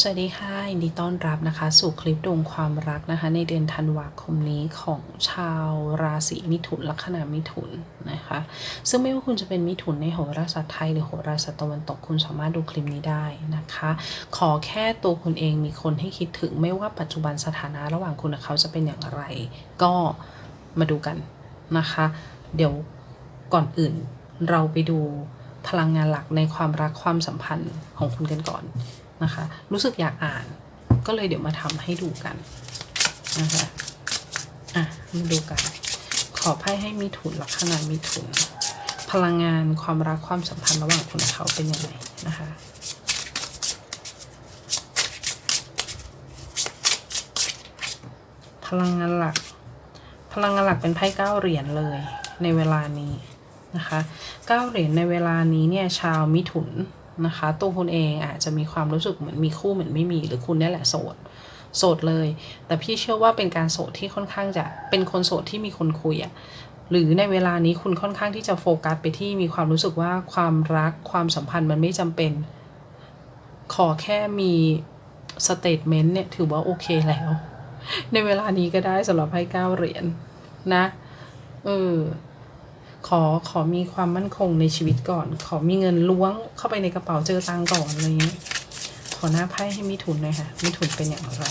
สวัสดีค่ะยินดีต้อนรับนะคะ สู่คลิปดวงความรักนะคะ ในเดือนธันวาคมนี้ของชาวราศีมิถุนลัคนามิถุนนะคะ ซึ่งไม่ว่าคุณจะเป็นมิถุนในโหราศาสตร์ไทยหรือโหราศาสตร์ตะวันตกคุณสามารถดูคลิปนี้ได้นะคะ ขอแค่ตัวคุณเองมีคนให้คิดถึงไม่ว่าปัจจุบันสถานะระหว่างคุณกับเขาจะเป็นอย่างไร ก็มาดูกันนะคะ เดี๋ยวก่อนอื่นเราไปดูพลังงานหลักในความรักความสัมพันธ์ของคุณกันก่อน นะคะ รู้สึกอยากอ่าน ก็เลยเดี๋ยวมาทำให้ดูกันนะคะอะมาดูกัน ขอไพ่ให้มีถุนลัคนามีถุน พลังงานความรักความสัมพันธ์ระหว่างคุณเขาเป็นยังไงนะคะพลังงานหลัก พลังงานหลักเป็นไพ่เก้าเหรียญเลยในเวลานี้นะคะเก้าเหรียญในเวลานี้เนี่ยชาวมิถุน นะคะ ตัวคุณเองอาจจะมีความรู้สึกเหมือนมีคู่เหมือนไม่มี หรือคุณนี่แหละโสด โสดเลย แต่พี่เชื่อว่าเป็นการโสดที่ค่อนข้างจะเป็นคนโสดที่มีคนคุยอะหรือในเวลานี้คุณค่อนข้างที่จะโฟกัสไปที่มีความรู้สึกว่าความรักความสัมพันธ์มันไม่จำเป็น ขอแค่มีสเตทเมนต์เนี่ยถือว่าโอเคแล้ว ในเวลานี้ก็ได้สำหรับไพ่เก้าเหรียญนะเออ ขอขอมีความมั่นคงในชีวิตก่อน ขอมีเงินล้วงเข้าไปในกระเป๋าเจอตังก่อนอะไรเงี้ยขอหน้าไพ่ให้มิถุนหน่อยค่ะมิถุนเป็นอย่างไร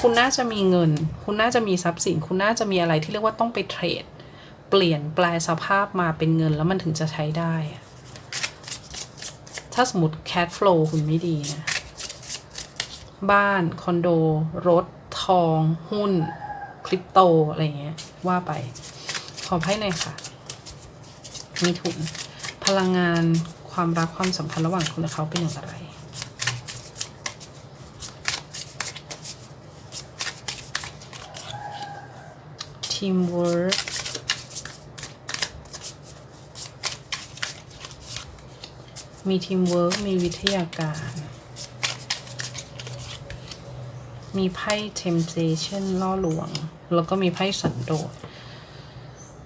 คุณน่าจะมีเงิน คุณน่าจะมีทรัพย์สิน คุณน่าจะมีอะไรที่เรียกว่าต้องไปเทรด เปลี่ยนแปลสภาพมาเป็นเงินแล้วมันถึงจะใช้ได้ ถ้าสมมติ cash flow คุณไม่ดีนะบ้าน คอนโด รถ ทอง หุ้น คริปโต อะไรเงี้ย ว่าไป ขอไพ่หน่อยค่ะ มีถุนพลังงานความรักความสัมพันธ์ระหว่างคุณและเขาเป็นอย่างไรทีมเวิร์กมีทีมเวิร์กมีวิทยาการ มีไพ่ temptation ล่อลวง แล้วก็มีไพ่สันโดษ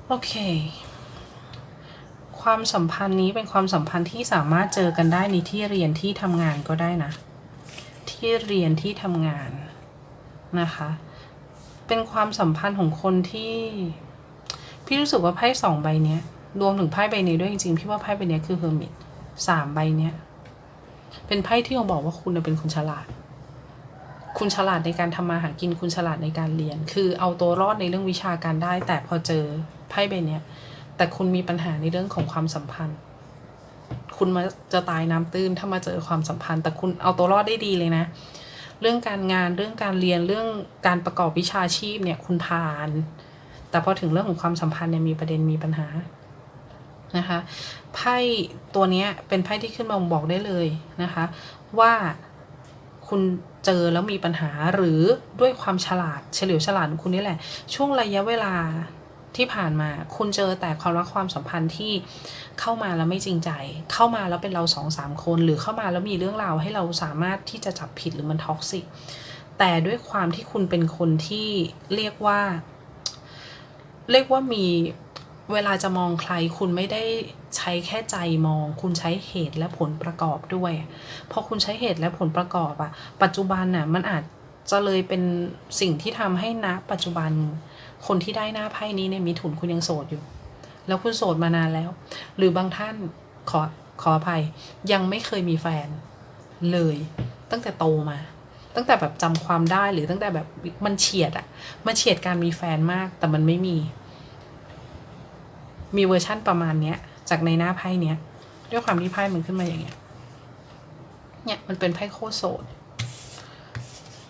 โอเค ความสัมพันธ์นี้เป็นความสัมพันธ์ที่สามารถเจอกันได้ในที่เรียนที่ทำงานก็ได้นะ ที่เรียนที่ทำงานนะคะ เป็นความสัมพันธ์ของคนที่พี่รู้สึกว่าไพ่สองใบเนี้ยรวมถึงไพ่ใบนี้ด้วยจริงๆพี่ว่าไพ่ใบนี้คือเฮอร์มิตสามใบเนี้ยเป็นไพ่ที่เราบอกว่าคุณเป็นคนฉลาด คุณฉลาดในการทำมาหากินคุณฉลาดในการเรียน คือเอาตัวรอดในเรื่องวิชาการได้ แต่พอเจอไพ่ใบเนี้ย แต่คุณมีปัญหาในเรื่องของความสัมพันธ์ คุณมาจะตายน้ำตื้นถ้ามาเจอความสัมพันธ์ แต่คุณเอาตัวรอดได้ดีเลยนะ เรื่องการงานเรื่องการเรียนเรื่องการประกอบวิชาชีพเนี่ยคุณผ่าน แต่พอถึงเรื่องของความสัมพันธ์เนี่ยมีประเด็นมีปัญหานะคะไพ่ตัวนี้เป็นไพ่ที่ขึ้นมาบอกได้เลยนะคะ ว่าคุณเจอแล้วมีปัญหาหรือด้วยความฉลาดเฉลียวฉลาดของคุณนี่แหละ ช่วงระยะเวลา ที่ผ่านมา คุณเจอแต่ความรักความสัมพันธ์ที่เข้ามาแล้วไม่จริงใจ เข้ามาแล้วเป็นเราสองสามคน หรือเข้ามาแล้วมีเรื่องราวให้เราสามารถที่จะจับผิดหรือมันท็อกซิกแต่ด้วยความที่คุณเป็นคนที่เรียกว่า เรียกว่ามีเวลาจะมองใครคุณไม่ได้ใช้แค่ใจมอง คุณใช้เหตุและผลประกอบด้วย พอคุณใช้เหตุและผลประกอบอะปัจจุบันน่ะมันอาจ จะเลยเป็นสิ่งที่ทำให้ณปัจจุบัน คนที่ได้หน้าไพ่นี้เนี่ยมีถุนคุณยังโสดอยู่ แล้วคุณโสดมานานแล้ว หรือบางท่านขอขออภัยยังไม่เคยมีแฟนเลย ตั้งแต่โตมา ตั้งแต่แบบจำความได้หรือตั้งแต่แบบมันเฉียดอะมันเฉียดการมีแฟนมาก แต่มันไม่มี มีเวอร์ชั่นประมาณเนี้ย จากในหน้าไพ่เนี้ย ด้วยความที่ไพ่มันขึ้นมาอย่างเงี้ย เนี่ยมันเป็นไพ่โคตรโสด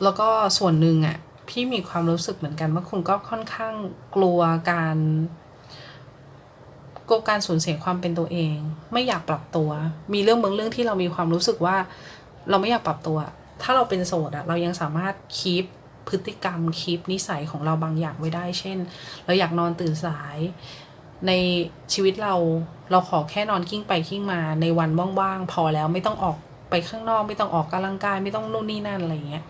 แล้วก็ส่วนหนึ่งอะพี่มีความรู้สึกเหมือนกันว่าคุณก็ค่อนข้างกลัวการกลัวการสูญเสียความเป็นตัวเอง ไม่อยากปรับตัว มีเรื่องบางเรื่องที่เรามีความรู้สึกว่า เราไม่อยากปรับตัว ถ้าเราเป็นโสดอะเรายังสามารถคีปพฤติกรรมคีปนิสัยของเราบางอย่างไว้ได้ เช่น เราอยากนอนตื่นสาย ในชีวิตเราเราขอแค่นอนกิ้งไปกิ้งมาในวันว่างๆพอแล้วไม่ต้องออกไปข้างนอกไม่ต้องออกกำลังกายไม่ต้องนู่นนี่นั่นอะไรเงี้ย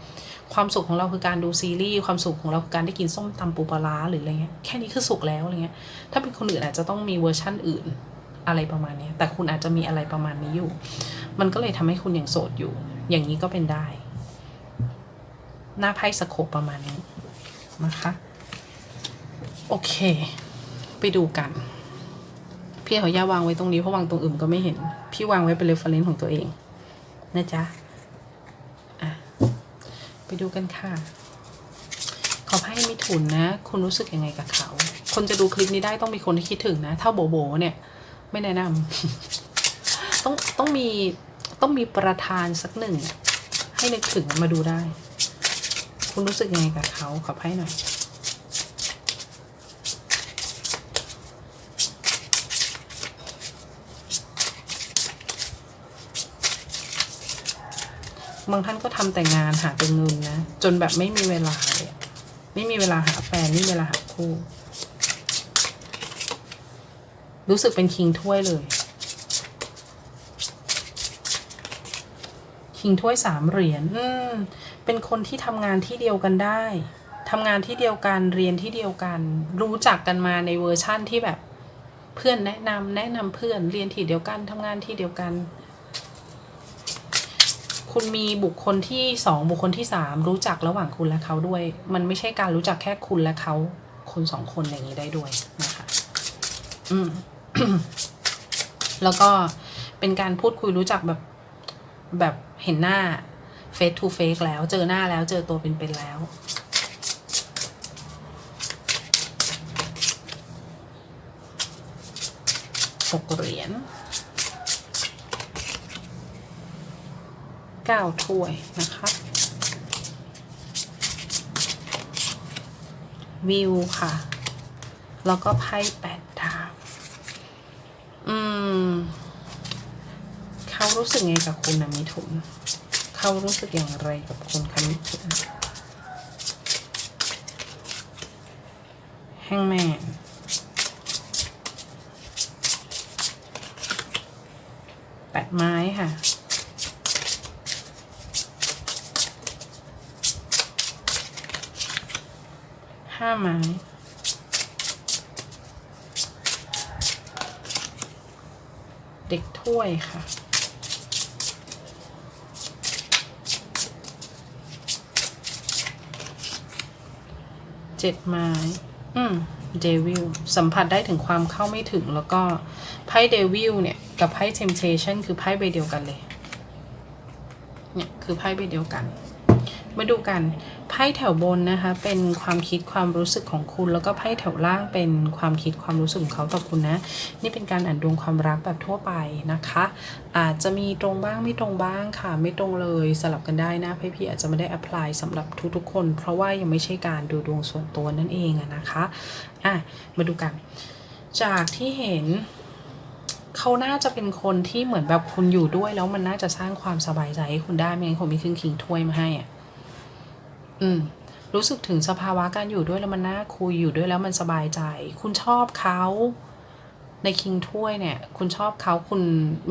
ความสุขของเราคือการดูซีรีส์ความสุขของเราคือการได้กินส้มตำปูปลาร้าหรืออะไรเงี้ยแค่นี้คือสุขแล้วอะไรเงี้ยถ้าเป็นคนอื่นอาจจะต้องมีเวอร์ชั่นอื่นอะไรประมาณนี้แต่คุณอาจจะมีอะไรประมาณนี้อยู่ มันก็เลยทำให้คุณยังโสดอยู่ อย่างนี้ก็เป็นได้ หน้าไพ่สโคปประมาณนี้นะคะโอเค ไปดูกัน พี่ขาย่าวางไว้ตรงนี้เพราะวางตรงอื่นก็ไม่เห็น พี่วางไว้เป็นเรฟเฟรนซ์ของตัวเอง นะจ๊ะ ไปดูกันค่ะ ขอให้มิถุนนะ คุณรู้สึกยังไงกับเขา คนจะดูคลิปนี้ได้ต้องมีคนที่คิดถึงนะ ถ้าโบโบเนี่ย ไม่แนะนำต้องต้องมีต้องมีประธานสักหนึ่ง ให้นึกถึงมาดูได้ คุณรู้สึกยังไงกับเขาขอให้หน่อย บางท่านก็ทำแต่งานหาแต่เงินนะ จนแบบไม่มีเวลาเลยไม่มีเวลาหาแฟนไม่มีเวลาหาคู่ รู้สึกเป็นคิงถ้วยเลย คิงถ้วยสามเหรียญอืมเป็นคนที่ทำงานที่เดียวกันได้ทำงานที่เดียวกันเรียนที่เดียวกัน รู้จักกันมาในเวอร์ชั่นที่แบบ เพื่อนแนะนำแนะนำเพื่อนเรียนที่เดียวกันทำงานที่เดียวกัน คุณมีบุคคลที่สองบุคคลที่สามรู้จักระหว่างคุณและเขาด้วย มันไม่ใช่การรู้จักแค่คุณและเขาคนสองคนอย่างนี้ได้ด้วยนะคะอืมแล้วก็เป็นการพูดคุยรู้จักแบบแบบเห็นหน้า face to face แล้วเจอหน้าแล้วเจอตัวเป็นๆแล้วหกเหรียญ เก้าถ้วยนะคะวิวค่ะ แล้วก็ไพ่แปดดาวอืม เขารู้สึกไงกับคุณนะมิถุน เขารู้สึกอย่างไรกับคุณคะมิถุนแห้งแมนแปดไม้ค่ะ ห้าไม้เด็กถ้วยค่ะเจ็ดไม้ อืม เดวิล สัมผัสได้ถึงความเข้าไม่ถึง แล้วก็ ไพ่เดวิลเนี่ย กับไพ่ temptation คือไพ่ใบเดียวกันเลย เนี่ย คือไพ่ใบเดียวกัน มาดูกัน พ่แถวบนนะคะเป็นความคิดความรู้สึกของคุณ แล้วก็ไพ่แถวล่างเป็นความคิดความรู้สึกของเขาต่อคุณนะ นี่เป็นการอ่านดวงความรักแบบทั่วไปนะคะ อาจจะมีตรงบ้างไม่ตรงบ้างค่ะ ไม่ตรงเลยสลับกันได้นะพี่พี่อาจจะไม่ได้ apply สำหรับทุกๆคน เพราะว่ายังไม่ใช่การดูดวงส่วนตัวนั่นเองอะนะคะอะมาดูกัน จากที่เห็นเขาน่าจะเป็นคนที่เหมือนแบบคุณอยู่ด้วย แล้วมันน่าจะสร้างความสบายใจให้คุณได้ไม่งั้นผมมีครึ่งคิงถ้วยมาให้อะ อืมรู้สึกถึงสภาวะการอยู่ด้วยแล้วมันน่าคุยอยู่ด้วยแล้วมันสบายใจ คุณชอบเขาในคิงถ้วยเนี่ย คุณชอบเขาคุณ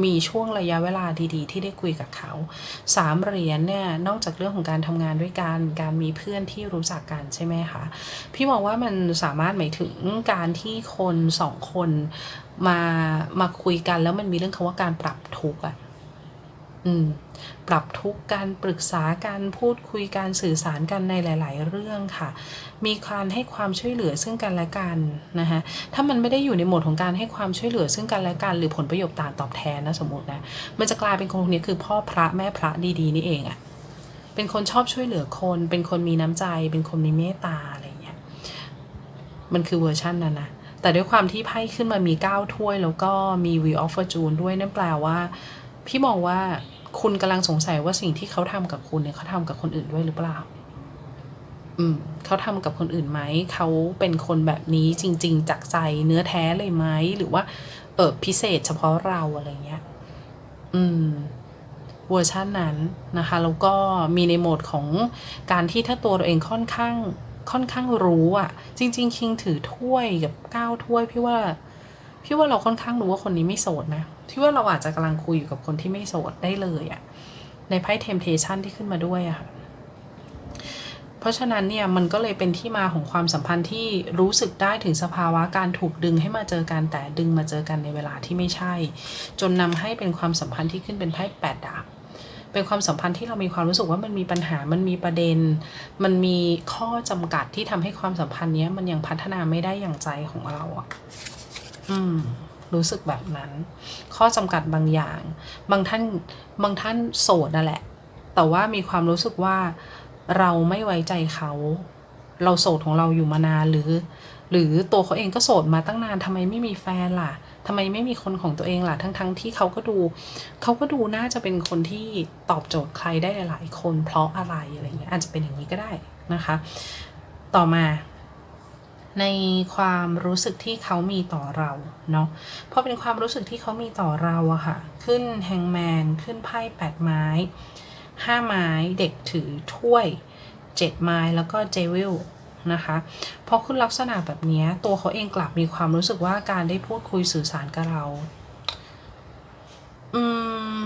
มีช่วงระยะเวลาดีๆ ที่ได้คุยกับเขาสามเหรียญเนี่ย นอกจากเรื่องของการทำงานด้วยกัน การมีเพื่อนที่รู้จักกันใช่ไหมคะ พี่มองว่ามันสามารถหมายถึงการที่คนสองคนมามาคุยกันแล้วมันมีเรื่องคำว่าการปรับทุกข์อะ ปรับทุกการปรึกษาการพูดคุยการสื่อสารกันในหลาย ๆ เรื่องค่ะ มีการให้ความช่วยเหลือซึ่งกันและกันนะคะถ้ามันไม่ได้อยู่ในโหมดของการให้ความช่วยเหลือซึ่งกันและกัน หรือผลประโยชน์ต่างตอบแทนนะสมมตินะมันจะกลายเป็นคนคนนี้คือพ่อพระแม่พระดี ๆ นี่เองอะเป็นคนชอบช่วยเหลือคน เป็นคนมีน้ำใจ เป็นคนมีเมตตาอะไรเงี้ยมันคือเวอร์ชันนั้นนะแต่ด้วยความที่ไพ่ขึ้นมามีเก้าถ้วย แล้วก็มี Wheel of Fortune ด้วยนั่นแปลว่า พี่มองว่า คุณกำลังสงสัยว่าสิ่งที่เขาทำกับคุณเนี่ยเขาทำกับคนอื่นด้วยหรือเปล่า อืมเขาทำกับคนอื่นไหม เขาเป็นคนแบบนี้จริง ๆ จากใจเนื้อแท้เลยไหม หรือว่า เออพิเศษเฉพาะเราอะไรเงี้ย อืมเวอร์ชันนั้นนะคะ แล้วก็มีในโหมดของการที่ถ้าตัวเราเองค่อนข้างค่อนข้างรู้อะจริง ๆ คิงถือถ้วยกับก้าวถ้วยพี่ว่า พี่ว่าเราค่อนข้างรู้ว่าคนนี้ไม่โสดนะพี่ว่าเราอาจจะกำลังคุยอยู่กับคนที่ไม่โสดได้เลยอะในไพ่ temptation ที่ขึ้นมาด้วยอะค่ะเพราะฉะนั้นเนี่ยมันก็เลยเป็นที่มาของความสัมพันธ์ที่รู้สึกได้ถึงสภาวะการถูกดึงให้มาเจอกันแต่ดึงมาเจอกันในเวลาที่ไม่ใช่ จนนำให้เป็นความสัมพันธ์ที่ขึ้นเป็นไพ่แปดดาบเป็นความสัมพันธ์ที่เรามีความรู้สึกว่ามันมีปัญหา มันมีประเด็น มันมีข้อจำกัดที่ทำให้ความสัมพันธ์นี้มันยังพัฒนาไม่ได้อย่างใจของเราอะ อืมรู้สึกแบบนั้น ข้อจำกัดบางอย่าง บางท่านบางท่านโสดนั่นแหละ แต่ว่ามีความรู้สึกว่าเราไม่ไว้ใจเขา เราโสดของเราอยู่มานานหรือ หรือตัวเขาเองก็โสดมาตั้งนานทำไมไม่มีแฟนล่ะทำไมไม่มีคนของตัวเองล่ะ ทั้งๆทที่เขาก็ดู เขาก็ดูน่าจะเป็นคนที่ตอบโจทย์ใครได้หลาย ๆ คนเพราะอะไรอะไรเงี้ยอาจจะเป็นอย่างนี้ก็ได้นะคะ ต่อมา ในความรู้สึกที่เขามีต่อเราเนาะพอเป็นความรู้สึกที่เขามีต่อเราอะค่ะ ขึ้นแฮงแมน ขึ้นไพ่แปดไม้ห้าไม้เด็กถือถ้วยเจ็ดไม้แล้วก็เจวิลนะคะพอขึ้นลักษณะแบบนี้ตัวเขาเองกลับมีความรู้สึกว่าการได้พูดคุยสื่อสารกับเรา อืม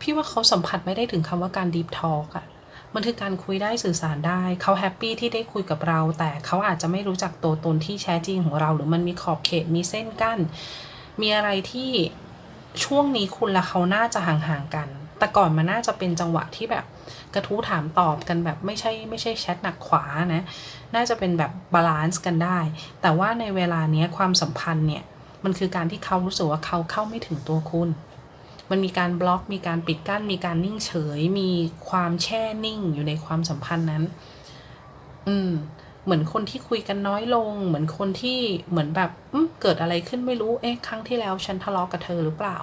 พี่ว่าเขาสัมผัสไม่ได้ถึงคำว่าการดีฟทอ l k อะ มันคือการคุยได้สื่อสารได้ เขาแฮปปี้ที่ได้คุยกับเรา แต่เขาอาจจะไม่รู้จักตัวตนที่แท้จริงของเรา หรือมันมีขอบเขตมีเส้นกั้น มีอะไรที่ช่วงนี้คุณและเขาน่าจะห่างๆกัน แต่ก่อนมันน่าจะเป็นจังหวะที่แบบกระทู้ถามตอบกันแบบไม่ใช่ไม่ใช่แชทหนักขวานะ น่าจะเป็นแบบบาลานซ์กันได้ แต่ว่าในเวลาเนี้ยความสัมพันธ์เนี่ย มันคือการที่เขารู้สึกว่าเขาเข้าไม่ถึงตัวคุณ มันมีการบล็อก มีการปิดกั้น มีการนิ่งเฉย มีความแช่นิ่งอยู่ในความสัมพันธ์นั้น อืม เหมือนคนที่คุยกันน้อยลง เหมือนคนที่เหมือนแบบเกิดอะไรขึ้นไม่รู้ เอ๊ะ ครั้งที่แล้วฉันทะเลาะกับเธอหรือเปล่า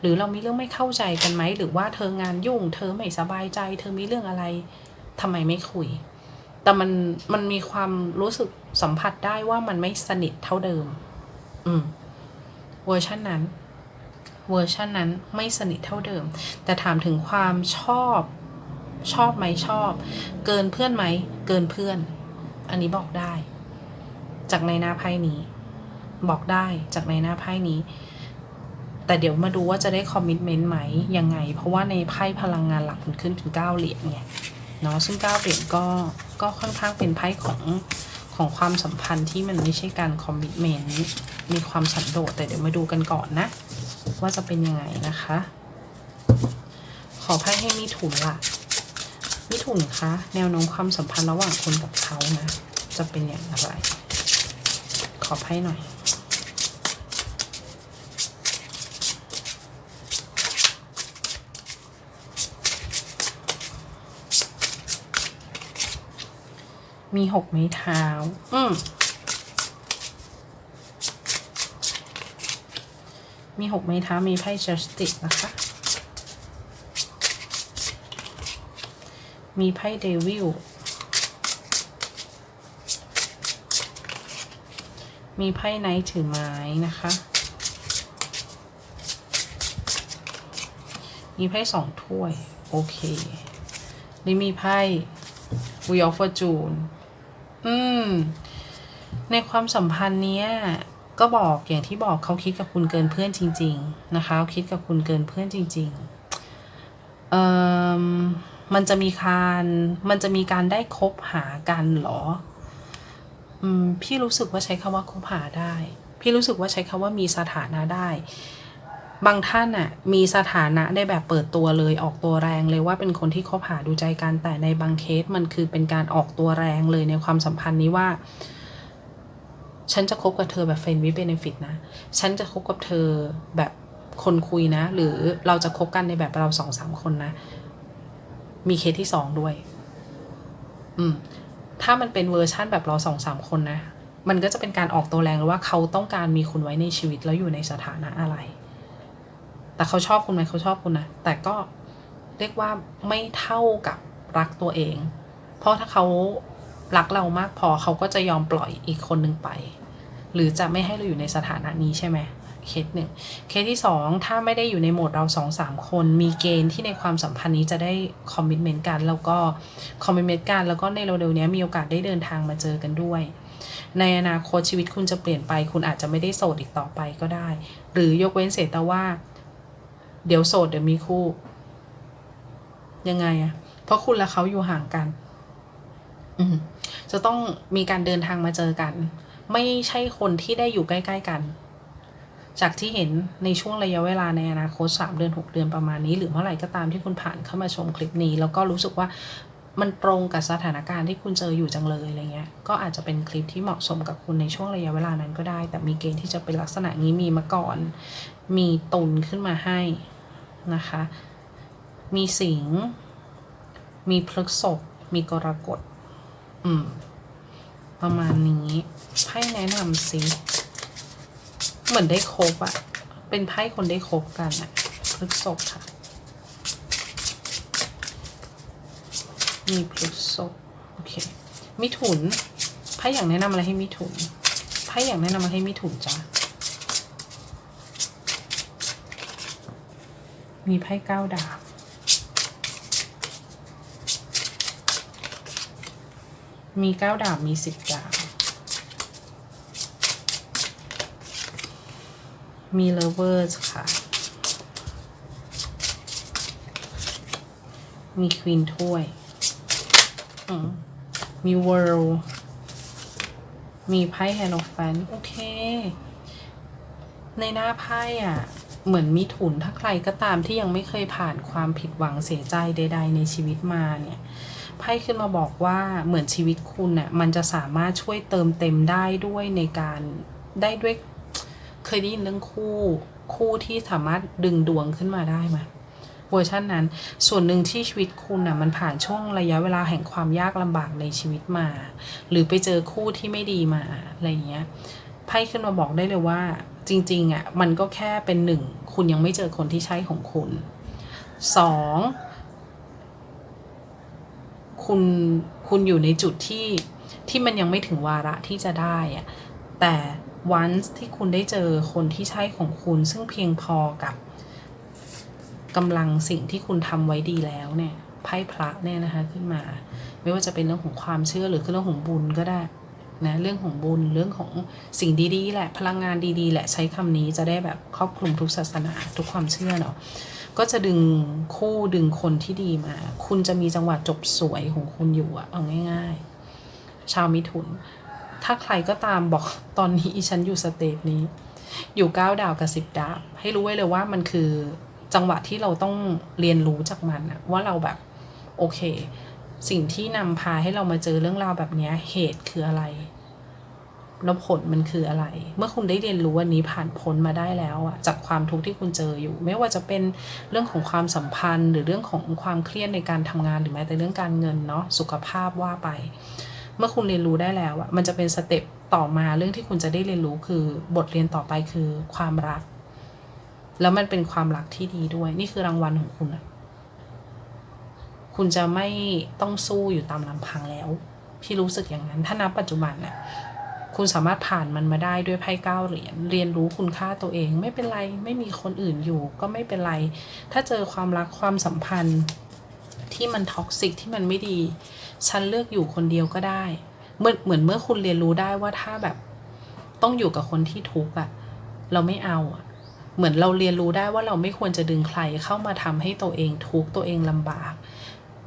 หรือเรามีเรื่องไม่เข้าใจกันไหม หรือว่าเธองานยุ่ง เธอไม่สบายใจ เธอมีเรื่องอะไรทำไมไม่คุย แต่มัน มันมีความรู้สึกสัมผัสได้ว่ามันไม่สนิทเท่าเดิม อืม เวอร์ชันนั้น เวอร์ชันนั้นไม่สนิทเท่าเดิม แต่ถามถึงความชอบชอบไหมชอบ เกินเพื่อนไหม เกินเพื่อน อันนี้บอกได้ จากในหน้าไพ่นี้ บอกได้จากในหน้าไพ่นี้ แต่เดี๋ยวมาดูว่าจะได้คอมมิชเมนต์ไหมยังไง เพราะว่าในไพ่พลังงานหลักมันขึ้นเป็นเก้าเหรียญไงเนาะซึ่งเก้าเหรียญก็ก็ค่อนข้างเป็นไพ่ของของความสัมพันธ์ที่มันไม่ใช่การคอมมิชเมนต์มีความสันโดษแต่เดี๋ยวมาดูกันก่อนนะ ว่าจะเป็นยังไงนะคะ ขอไพ่ให้มีถุนละมิถุนคะแนวโน้มความสัมพันธ์ระหว่างคนกับเขานะ จะเป็นอย่างไร ขอไพ่หน่อยมีหกไม้เท้า อืม มีหกไม้เท้ามีไพ่ justice นะคะ มีไพ่เดวิล มีไพ่ไนท์ถือไม้นะคะ มีไพ่สองถ้วย โอเค นี่มีไพ่ We of Fortune อืม ในความสัมพันธ์เนี้ย ก็บอกอย่างที่บอกเขาคิดกับคุณเกินเพื่อนจริง ๆ นะคะเขาคิดกับคุณเกินเพื่อนจริงๆเอ่อมันจะมีการมันจะมีการได้คบหากันหรออืมพี่รู้สึกว่าใช้คำว่าคบหาได้ พี่รู้สึกว่าใช้คำว่ามีสถานะได้ บางท่านน่ะมีสถานะได้แบบเปิดตัวเลยออกตัวแรงเลยว่าเป็นคนที่คบหาดูใจกันแต่ในบางเคสมันคือเป็นการออกตัวแรงเลยในความสัมพันธ์นี้ว่า ฉันจะคบกับเธอแบบเฟรนวิเบเนฟิตนะ ฉันจะคบกับเธอแบบคนคุยนะ หรือเราจะคบกันในแบบเราสองสามคนนะ มีเคสที่สองด้วย อืม ถ้ามันเป็นเวอร์ชั่นแบบเราสองสามคนนะ มันก็จะเป็นการออกตัวแรงเลยว่าเขาต้องการมีคุณไว้ในชีวิตแล้วอยู่ในสถานะอะไร แต่เขาชอบคุณไหมเขาชอบคุณนะ แต่ก็เรียกว่าไม่เท่ากับรักตัวเอง เพราะถ้าเขา รักเรามากพอเขาก็จะยอมปล่อยอีกคนหนึ่งไป หรือจะไม่ให้เราอยู่ในสถานะนี้ใช่ไหมเคสหนึ่งเคสที่สองถ้าไม่ได้อยู่ในโหมดเราสองสามคน มีเกณฑ์ที่ในความสัมพันธ์นี้จะได้คอมมิชเมนต์กัน แล้วก็คอมมิชเมนต์กันแล้วก็ในเร็วๆนี้มีโอกาสได้เดินทางมาเจอกันด้วย ในอนาคตชีวิตคุณจะเปลี่ยนไป คุณอาจจะไม่ได้โสดอีกต่อไปก็ได้ หรือยกเว้นเสียแต่ว่า เดี๋ยวโสดเดี๋ยวมีคู่ ยังไงอะเพราะคุณและเขาอยู่ห่างกัน อืม จะต้องมีการเดินทางมาเจอกัน ไม่ใช่คนที่ได้อยู่ใกล้ ๆ กัน จากที่เห็นในช่วงระยะเวลาในอนาคต3เดือน 6 เดือนประมาณนี้ หรือเมื่อไหร่ก็ตามที่คุณผ่านเข้ามาชมคลิปนี้ แล้วก็รู้สึกว่ามันตรงกับสถานการณ์ที่คุณเจออยู่จังเลยอะไรเงี้ย ก็อาจจะเป็นคลิปที่เหมาะสมกับคุณในช่วงระยะเวลานั้นก็ได้ แต่มีเกณฑ์ที่จะเป็นลักษณะนี้มีมาก่อน มีตุนขึ้นมาให้นะคะ มีสิง มีพฤกษบมีกรกฎ อืม ประมาณนี้ไพ่แนะนำสิเหมือนได้ครบอะเป็นไพ่คนได้ครบกันอะพฤกษบค่ะ มีพฤกษบโอเค มิถุนไพ่อยากแนะนำอะไรให้มิถุนไพ่อยากแนะนำอะไรให้มิถุนจ้ะมีไพ่เก้าดาบ มีเก้าดาบมีสิบดาบมีเลเวอร์สค่ะ มีควีนถ้วยอืมมีเวิลด์มีไพ่แฮนด์แฟนโอเค ในหน้าไพ่อะ เหมือนมีถุนถ้าใครก็ตามที่ยังไม่เคยผ่านความผิดหวังเสียใจใด ๆ ในชีวิตมาเนี่ย ไพ่ขึ้นมาบอกว่าเหมือนชีวิตคุณน่ะมันจะสามารถช่วยเติมเต็มได้ด้วยในการได้ด้วยเคยได้ยินเรื่องคู่คู่ที่สามารถดึงดวงขึ้นมาได้ไหมเวอร์ชันนั้น ส่วนหนึ่งที่ชีวิตคุณน่ะมันผ่านช่วงระยะเวลาแห่งความยากลำบากในชีวิตมา หรือไปเจอคู่ที่ไม่ดีมาอะไรเงี้ยไพ่ขึ้นมาบอกได้เลยว่า จริงๆอะมันก็แค่เป็นหนึ่งคุณยังไม่เจอคนที่ใช่ของคุณสอง คุณคุณอยู่ในจุดที่ที่มันยังไม่ถึงวาระที่จะได้อะแต่วันที่คุณได้เจอคนที่ใช่ของคุณซึ่งเพียงพอกับกำลังสิ่งที่คุณทำไว้ดีแล้วเนี่ยไพ่พระเนี่ยนะคะขึ้นมา ไม่ว่าจะเป็นเรื่องของความเชื่อหรือเรื่องของบุญก็ได้นะเรื่องของบุญเรื่องของสิ่งดีๆแหละพลังงานดีๆ แหละใช้คำนี้จะได้แบบครอบคลุมทุกศาสนาทุกความเชื่อเนาะ ก็จะดึงคู่ดึงคนที่ดีมา คุณจะมีจังหวะจบสวยของคุณอยู่อะเอาง่าย ๆ ชาวมิถุน ถ้าใครก็ตามบอกตอนนี้ฉันอยู่สเตจนี้ อยู่เก้าดาวกับสิบดาวให้รู้ไว้เลยว่ามันคือจังหวะที่เราต้องเรียนรู้จากมันอะว่าเราแบบโอเค สิ่งที่นำพาให้เรามาเจอเรื่องราวแบบนี้เหตุคืออะไร แล้วผลมันคืออะไร เมื่อคุณได้เรียนรู้วันนี้ผ่านพ้นมาได้แล้วอะจากความทุกข์ที่คุณเจออยู่ ไม่ว่าจะเป็นเรื่องของความสัมพันธ์ หรือเรื่องของความเครียดในการทำงานหรือแม้แต่เรื่องการเงินเนาะสุขภาพว่าไป เมื่อคุณเรียนรู้ได้แล้วอะมันจะเป็นสเต็ปต่อมาเรื่องที่คุณจะได้เรียนรู้คือบทเรียนต่อไปคือความรัก แล้วมันเป็นความรักที่ดีด้วย นี่คือรางวัลของคุณอะคุณจะไม่ต้องสู้อยู่ตามลำพังแล้ว พี่รู้สึกอย่างนั้น ถ้านับปัจจุบันน่ะ คุณสามารถผ่านมันมาได้ด้วยไพ่เก้าเหรียญเรียนรู้คุณค่าตัวเอง ไม่เป็นไรไม่มีคนอื่นอยู่ก็ไม่เป็นไร ถ้าเจอความรักความสัมพันธ์ที่มันท็อกซิกที่มันไม่ดี ฉันเลือกอยู่คนเดียวก็ได้เหมือนเหมือนเมื่อคุณเรียนรู้ได้ว่าถ้าแบบต้องอยู่กับคนที่ทุกข์อะเราไม่เอาอะเหมือนเราเรียนรู้ได้ว่าเราไม่ควรจะดึงใครเข้ามาทำให้ตัวเองทุกข์ตัวเองลำบาก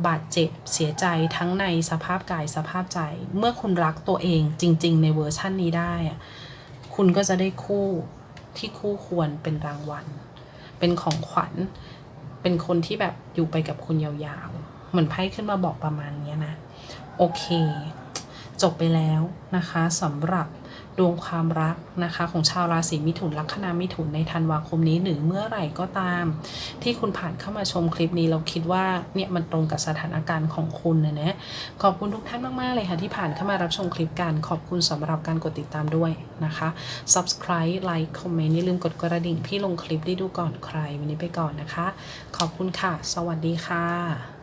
บาดเจ็บเสียใจทั้งในสภาพกายสภาพใจ เมื่อคุณรักตัวเองจริง ๆ ในเวอร์ชั่นนี้ได้อะคุณก็จะได้คู่ที่คู่ควรเป็นรางวัล เป็นของขวัญ เป็นคนที่แบบอยู่ไปกับคุณยาวๆ เหมือนไพ่ขึ้นมาบอกประมาณนี้นะ โอเค จบไปแล้วนะคะสำหรับ ดวงความรักนะคะ ของชาวราศีมิถุนลัคนามิถุนในธันวาคมนี้หรือเมื่อไหร่ก็ตาม ที่คุณผ่านเข้ามาชมคลิปนี้เราคิดว่าเนี่ยมันตรงกับสถานการณ์ของคุณนะนะขอบคุณทุกท่านมาก ๆ เลยค่ะ ที่ผ่านเข้ามารับชมคลิปกันขอบคุณสำหรับการกดติดตามด้วยนะคะ subscribe like comment อย่าลืมกดกระดิ่งพี่ลงคลิปได้ดูก่อนใครวันนี้ไปก่อนนะคะ ขอบคุณค่ะ สวัสดีค่ะ